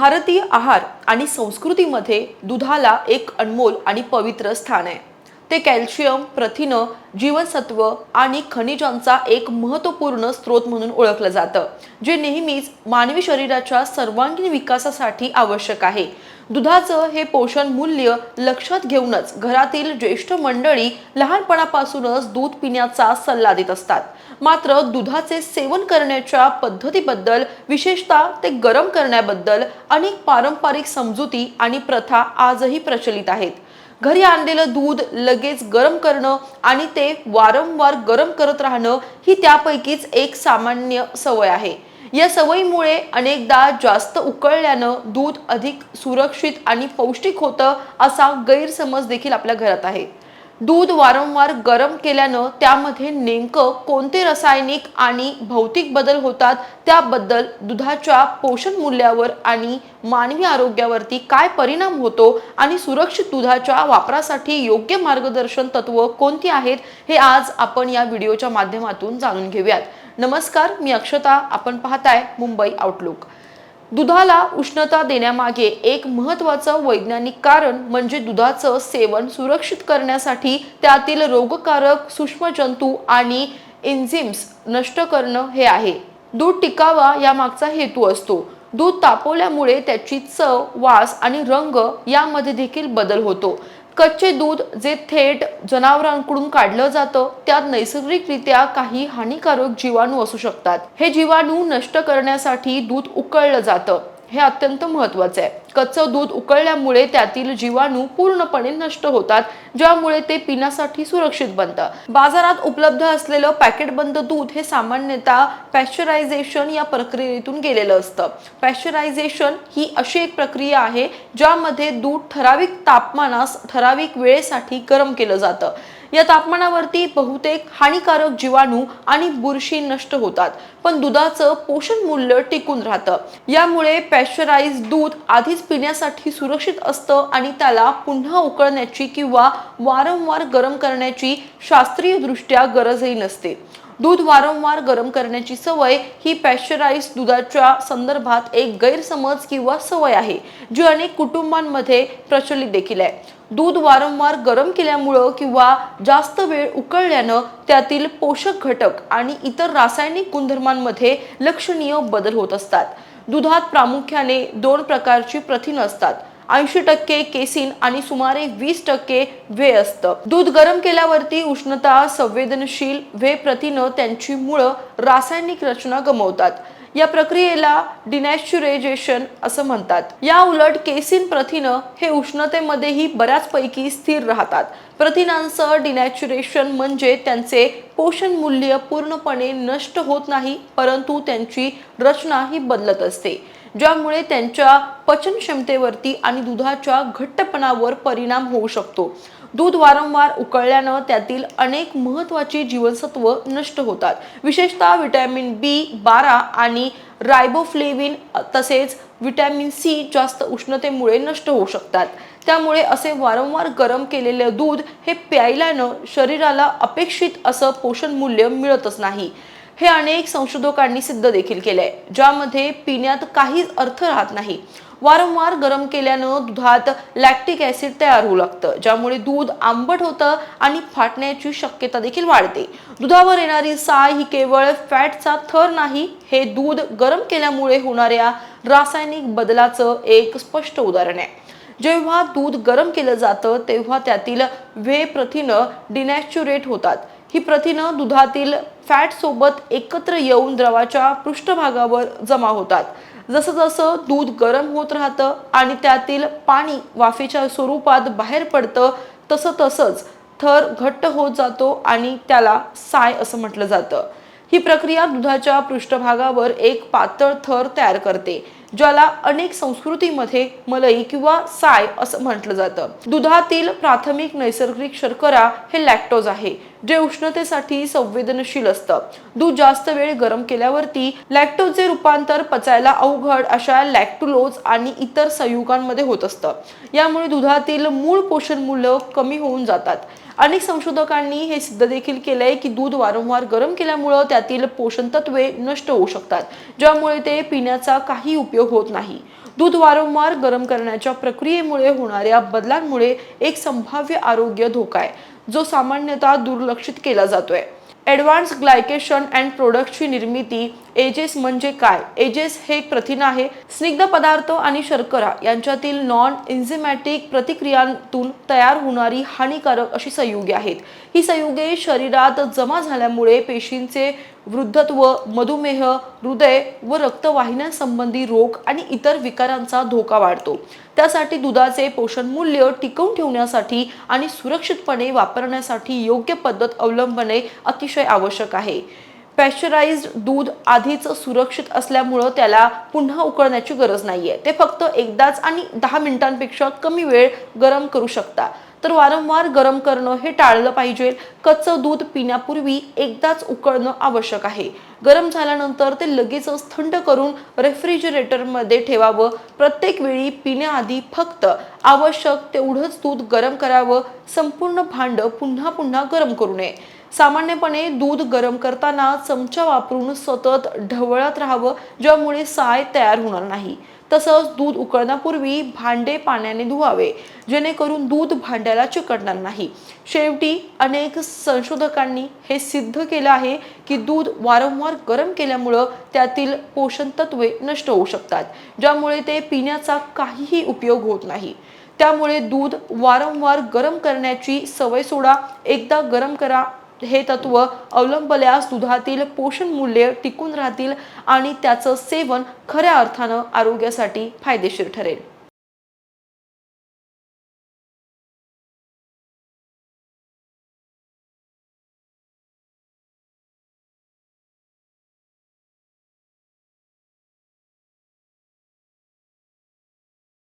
भारतीय आहार आणि संस्कृतीमध्ये दुधाला एक अनमोल आणि पवित्र स्थान आहे. ते कॅल्शियम प्रथिनं जीवनसत्व आणि खनिजांचा एक महत्त्वपूर्ण स्रोत म्हणून ओळखलं जातं जे नेहमीच मानवी शरीराच्या सर्वांगीण विकासासाठी आवश्यक आहे. दुधाचं हे पोषण मूल्य लक्षात घेऊनच घरातील ज्येष्ठ मंडळी लहानपणापासूनच दूध पिण्याचा सल्ला देत असतात. मात्र दुधाचे सेवन करण्याच्या पद्धतीबद्दल विशेषतः ते गरम करण्याबद्दल अनेक पारंपरिक समजुती आणि प्रथा आजही प्रचलित आहेत. घरी आणलेलं दूध लगेच गरम करणं आणि ते वारंवार गरम करत राहणं ही त्यापैकीच एक सामान्य सवय आहे. या सवयीमुळे अनेकदा जास्त उकळल्यानं दूध अधिक सुरक्षित आणि पौष्टिक होतं असा गैरसमज देखील आपल्या घरात आहे. दूध वारंवार गरम केल्यानं त्यामध्ये नेमकं कोणते रासायनिक आणि भौतिक बदल होतात त्याबद्दल दुधाच्या पोषण मूल्यावर आणि मानवी आरोग्यावरती काय परिणाम होतो आणि सुरक्षित दुधाच्या वापरासाठी योग्य मार्गदर्शन तत्व कोणती आहेत हे आज आपण या व्हिडिओच्या माध्यमातून जाणून घेऊयात. नमस्कार मी अक्षता. आपण पाहताय मुंबई आउटलुक दुधाला उष्णता देण्यामागे एक महत्त्वाचं वैज्ञानिक कारण म्हणजे दुधाचं सेवन सुरक्षित करण्यासाठी त्यातील रोगकारक सूक्ष्मजंतू आणि एन्झिम्स नष्ट करणं हे आहे. दूध टिकावा यामागचा हेतू असतो. दूध तापवल्यामुळे त्याची चव वास आणि रंग यामध्ये देखील बदल होतो. कच्चे दूध जे थेट जनावरांकडून काढलं जातं त्यात नैसर्गिकरित्या काही हानिकारक जीवाणू असू शकतात. हे जीवाणू नष्ट करण्यासाठी दूध उकळलं जातं. हे अत्यंत महत्वाचं आहे. कच्चं दूध उकळल्यामुळे त्यातील जीवाणू पूर्णपणे नष्ट होतात ज्यामुळे ते पिण्यासाठी सुरक्षित बनतं. बाजारात उपलब्ध असलेलं पॅकेटबंद दूध हे सामान्यतः पॅश्चरायझेशन या प्रक्रियेतून गेलेलं असतं. पॅश्चरायझेशन ही अशी एक प्रक्रिया आहे ज्यामध्ये दूध ठराविक तापमानास ठराविक वेळेसाठी गरम केलं जातं. या तापमानावरती बहुतेक हानिकारक जीवाणू आणि बुरशी नष्ट होतात पण दुधाचं पोषण मूल्य टिकून राहतं. यामुळे पॅश्चराइज दूध आधीच पिण्यासाठी सुरक्षित असतं आणि त्याला पुन्हा उकळण्याची किंवा वारंवार गरम करण्याची शास्त्रीय दृष्ट्या गरजही नसते. दूध वारंवार गरम करण्याची सवय ही पॅश्चराइज दुधाच्या संदर्भात एक गैरसमज किंवा सवय आहे जी अनेक कुटुंबांमध्ये प्रचलित देखील आहे. दूध वारंवार गरम केल्यामुळं किंवा जास्त वेळ उकळल्यानं त्यातील पोषक घटक आणि इतर रासायनिक गुणधर्मांमध्ये लक्षणीय बदल होत असतात. दुधात प्रामुख्याने दोन प्रकारची प्रथिनं असतात. ऐंशी टक्के केसिन आणि सुमारे वीस टक्के व्हे असतं. दूध गरम केल्यावरती उष्णता संवेदनशील व्हे प्रथिनं त्यांची मुळं रासायनिक रचना गमवतात. या प्रक्रियेला डिनॅच्युरेजेशन असं म्हणतात. या उलट केसिन प्रथिनं हे उष्णतेमध्येही बऱ्याचपैकी स्थिर राहतात. प्रथिनांचं डिनॅच्युरेशन म्हणजे त्यांचे पोषण मूल्य पूर्णपणे नष्ट होत नाही परंतु त्यांची रचना ही बदलत असते. ज्यामुळे त्यांच्या पचन क्षमतेवरती आणि दुधाच्या घट्टपणावर परिणाम होऊ शकतो. दूध वारंवार उकळल्यानं त्यातील अनेक महत्त्वाची जीवनसत्व नष्ट होतात. विशेषतः व्हिटॅमिन बी बारा आणि रायबोफ्लेविन तसेच व्हिटॅमिन सी जास्त उष्णतेमुळे नष्ट होऊ शकतात. त्यामुळे असे वारंवार गरम केलेले दूध हे प्यायल्यानं शरीराला अपेक्षित असं पोषण मूल्य मिळतच नाही. हे अनेक संशोधकांनी सिद्ध देखील केलंय ज्यामध्ये पिण्यात काहीच अर्थ राहत नाही. वारंवार गरम केल्यानं दुधात लॅक्टिक ऍसिड तयार होऊ लागतं ज्यामुळे दूध आंबट होतं आणि फाटण्याची शक्यता देखील वाढते. दुधावर येणारी साय ही केवळ फॅटचा थर नाही हे दूध गरम केल्यामुळे होणाऱ्या रासायनिक बदलाचं एक स्पष्ट उदाहरण आहे. जेव्हा दूध गरम केलं जातं तेव्हा त्यातील वे प्रथिनं डिनॅच्युरेट होतात. ही प्रथिनं दुधातील फॅटसोबत एकत्र येऊन द्रवाच्या पृष्ठभागावर जमा होतात. जसं जसं दूध गरम होत राहतं आणि त्यातील पाणी वाफेच्या स्वरूपात बाहेर पडतं तसं तसंच थर घट्ट होत जातो आणि त्याला साय असं म्हटलं जातं. ही प्रक्रिया दुधाच्या पृष्ठभागावर एक पातळ थर तयार करते ज्याला अनेक संस्कृतीमध्ये मलई किंवा साय असं म्हटलं जातं. दुधातील प्राथमिक नैसर्गिक शर्करा हे लॅक्टोज आहे जे उष्णतेसाठी संवेदनशील असतं. दूध जास्त वेळ गरम केल्यावरती लॅक्टोजचे रूपांतर पचायला अवघड अशा लॅक्टुलोज आणि इतर संयुगांमध्ये होत असतं. यामुळे दुधातील मूळ पोषण मूल्य कमी होऊन जातात. अनेक संशोधकांनी हे सिद्ध देखील आहे की दूध वारंवार गरम केल्यामुळं त्यातील पोषण तत्वे नष्ट होऊ शकतात ज्यामुळे ते पिण्याचा काही उपयोग होत नाही. दूध वारंवार गरम करण्याच्या प्रक्रियेमुळे होणाऱ्या बदलांमुळे एक संभाव्य आरोग्य धोका आहे जो सामान्यतः दुर्लक्षित केला जातोय. ॲडव्हान्स ग्लायकेशन अँड प्रोडक्टची निर्मिती एजेस म्हणजे काय? एजेस हे एक प्रथिन आहे. स्निग्ध पदार्थ आणि शर्करा यांच्यातील नॉन इन्झिमॅटिक प्रतिक्रियांतून तयार होणारी हानिकारक अशी संयुगे आहेत. ही संयुगे शरीरात जमा झाल्यामुळे पेशींचे वृद्धत्व मधुमेह हृदय व रक्तवाहिन्यांसंबंधी रोग आणि इतर विकारांचा धोका वाढतो. त्यासाठी दुधाचे पोषण मूल्य टिकवून ठेवण्यासाठी आणि सुरक्षितपणे वापरण्यासाठी योग्य पद्धत अवलंबणे अतिशय आवश्यक आहे. पॅश्चराइज्ड दूध आधीच सुरक्षित असल्यामुळं त्याला पुन्हा उकळण्याची गरज नाहीये. ते फक्त एकदाच आणि दहा मिनिटांपेक्षा कमी वेळ गरम करू शकता. तर वारंवार गरम करणं हे टाळलं पाहिजे. कच्चं दूध पिण्यापूर्वी एकदाच उकळणं आवश्यक आहे. गरम झाल्यानंतर ते लगेचच थंड करून रेफ्रिजरेटरमध्ये ठेवावं. प्रत्येक वेळी पिण्याआधी फक्त आवश्यक तेवढंच दूध गरम करावं. संपूर्ण भांड पुन्हा पुन्हा गरम करू नये. सामान्यपणे दूध गरम करताना चमचा वापरून सतत ढवळत राहावं ज्यामुळे साय तयार होणार नाही. तसंच दूध उकळण्यापूर्वी भांडे पाण्याने धुवावे जेणेकरून दूध भांड्याला चिकटणार नाही. शेवटी अनेक संशोधकांनी हे सिद्ध केलं आहे की दूध वारंवार गरम केल्यामुळं त्यातील पोषण तत्वे नष्ट होऊ शकतात ज्यामुळे ते पिण्याचा काहीही उपयोग होत नाही. त्यामुळे दूध वारंवार गरम करण्याची सवय सोडा एकदा गरम करा हे तत्व अवलंबल्यास दुधातील पोषण मूल्य टिकून राहतील आणि त्याचं सेवन खऱ्या अर्थानं आरोग्यासाठी फायदेशीर ठरेल.